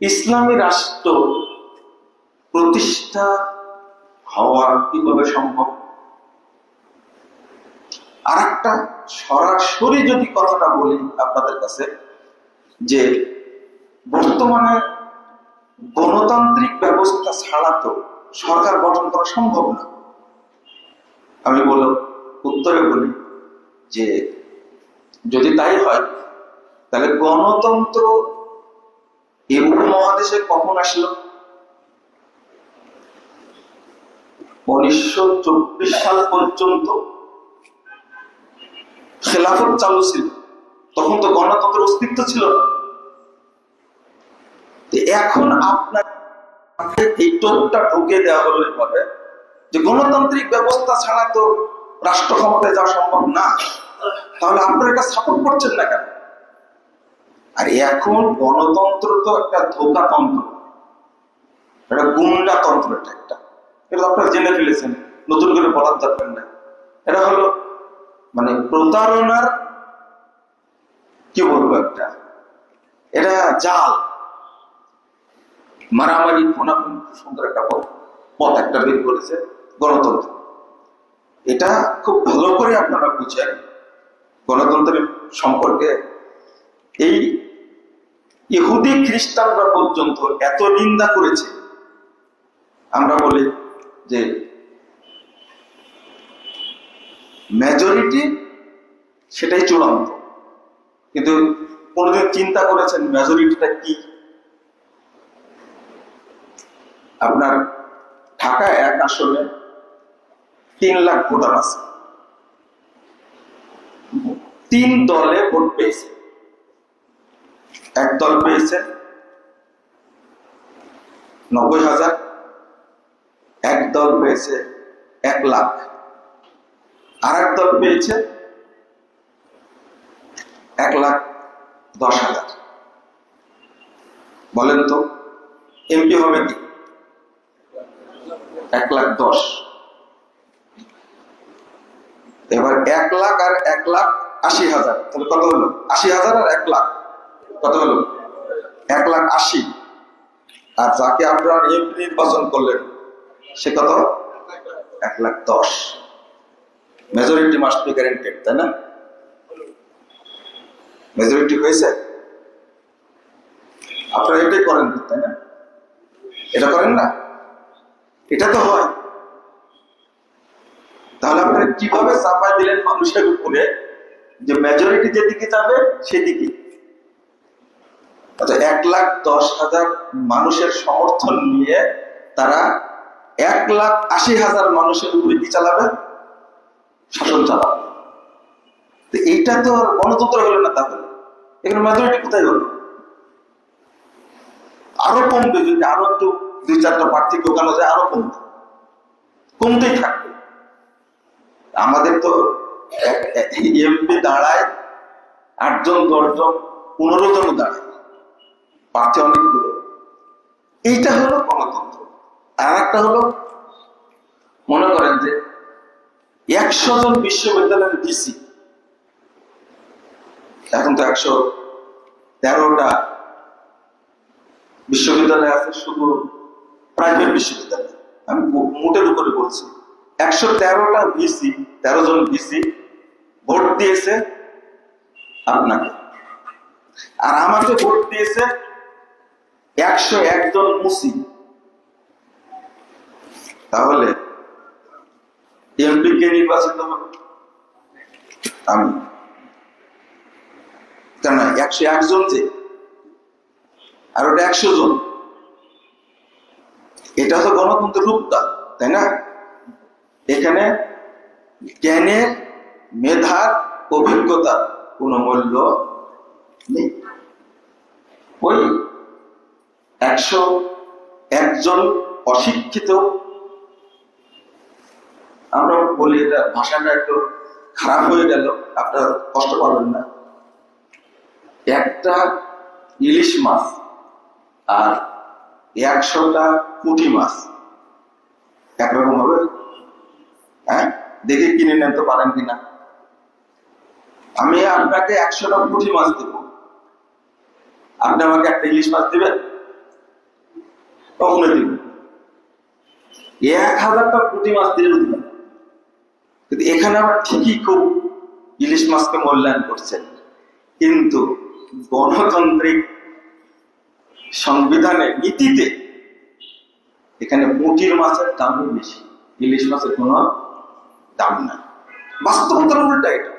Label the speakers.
Speaker 1: ইসলামী রাষ্ট্র প্রতিষ্ঠা হওয়া কীভাবে সম্ভব? আর একটা সরাসরি যদি কথাটা বলি আপনাদের কাছে, যে বর্তমানে গণতান্ত্রিক ব্যবস্থা ছাড়া তো সরকার গঠন করা সম্ভব না। আমি বল উত্তরে বলি যে যদি তাই হয়, তাহলে গণতন্ত্র এই উপমহাদেশে কখন আসলো? উনিশশো চব্বিশ সাল পর্যন্ত খেলাফত চালু ছিল। তখন তো গণতন্ত্রের অস্তিত্ব ছিল এখন আপনার এই টোপটা ঢুকে দেওয়া হলো এভাবে যে গণতান্ত্রিক ব্যবস্থা ছাড়া তো রাষ্ট্র ক্ষমতায় যাওয়া সম্ভব না। তাহলে আপনারা এটা সাপোর্ট করছেন না কেন? আর এখন গণতন্ত্র তো একটা ধোকাতন্ত্র। একটা গুন্ডাতন্ত্র এটা একটা। এটা আপনারা জেনে ফেলেছেন, নতুন করে বলার দরকার নাই। এটা হলো মানে প্রতারণার, কি বলব একটা, এটা জাল। মারামারি, খুনাখুন সুন্দর একটা পথ পথ একটা বের করেছে গণতন্ত্র। এটা খুব ভালো করে আপনারা বুঝেন। গণতন্ত্রের সম্পর্কে এই ইহুদি খ্রিস্টানরা পর্যন্ত এত নিন্দা করেছে। আমরা বলি যে মেজরিটি সেটাই চূড়ান্ত। কিন্তু কোনোদিন চিন্তা করেছেন মেজরিটিটা কি? আপনার ঢাকা এক আসলে তিন লাখ ভোটার আছে। তিন দলে ভোট পেয়েছে। এক দল পেয়েছে। নব্বই হাজার। এক দল পেয়েছে এক লাখ। আর এক দল পেয়েছে এক লাখ দশ হাজার। বলেন তো, এমপি হবে কি? এক লাখ দশ। এবার এক লাখ আর এক লাখ আশি হাজার। তাহলে কত হলো? আশি হাজার আর এক লাখ। কত হলো? এক লাখ আশি। আর যাকে আপনারা নির্বাচন করলেন, সে কত? এক লাখ দশ। মেজরিটি মাস্ট বি গ্যারেন্টেড তাই না? মেজরিটি হয়েছে? আপনারা এটাই করেন, তাই না? এটা করেন না? এটা তো হয়। তাহলে আপনারা কীভাবে চাপাই দিলেন মানুষের উপরে যে মেজরিটি যেদিকে যাবে, সেদিকে? এক লাখ দশ হাজার মানুষের সমর্থন নিয়ে তারা এক লাখ আশি হাজার মানুষের উপরে কি চালাবে? শাসন চালাবে। এইটা তো আর গণতন্ত্র হলো না তাহলে। এখানে মেজরিটি কোথায় হলো? আরও কমবে, যদি আরও একটু দুই চারটা প্রার্থী ঢোকানো যায়, আরও কমবে। কমতেই থাকবে। আমাদের তো এমপি দাঁড়ায়, আটজন, দশজন, পনেরো জন দাঁড়ায়। প্রার্থী অনেকগুলো। এইটা হলো গণতন্ত্র। আর একটা হলো, মনে করেন যে একশো জন বিশ্ববিদ্যালয়ের ডিসি। এখন তো একশো তেরোটা বিশ্ববিদ্যালয় আছে, শুধু প্রাইভেট বিশ্ববিদ্যালয়। আমি মোটের উপরে বলছি, একশো তেরোটা ভিসি তেরো জন ভিসি ভোট দিয়েছে আপনাকে। আর আমাকে ভোট দিয়েছে একশো একজন মুসি তাহলে এমপি কে নির্বাচিত আমি। কেন একশো একজন যে, আর ওটা একশো জন। এটা তো গণতন্ত্রের রূপটা, তাই না? এখানে জ্ঞানের মেধার অভিজ্ঞতা কোনো মূল্য নেই। ওই একশো একজন অশিক্ষিত। আমরা বলি এটা ভাষাটা একটু খারাপ হয়ে গেল, আপনারা কষ্ট পাবেন না। একটা ইলিশ মাছ আর একশোটা পুঁটি মাছ। একরকম হবে? হ্যাঁ? দেখে কিনে নেন তো পারেন কিনা? আমি আপনাকে একশোটা পুঁটি মাছ দেব। আপনি আমাকে একটা ইলিশ মাছ দিবেন? কখনো দিব এক হাজারটা পুঁটি মাছ দিব কিন্তু এখানে আবার ঠিকই খুব ইলিশ মাছকে মূল্যায়ন করছেন কিন্তু গণতান্ত্রিক সংবিধানে, নীতিতে এখানে পুঁটির মাছের দামই বেশি। ইলিশ মাছের কোনো দাম নাই। বাস্তবতার উল্টা এটা।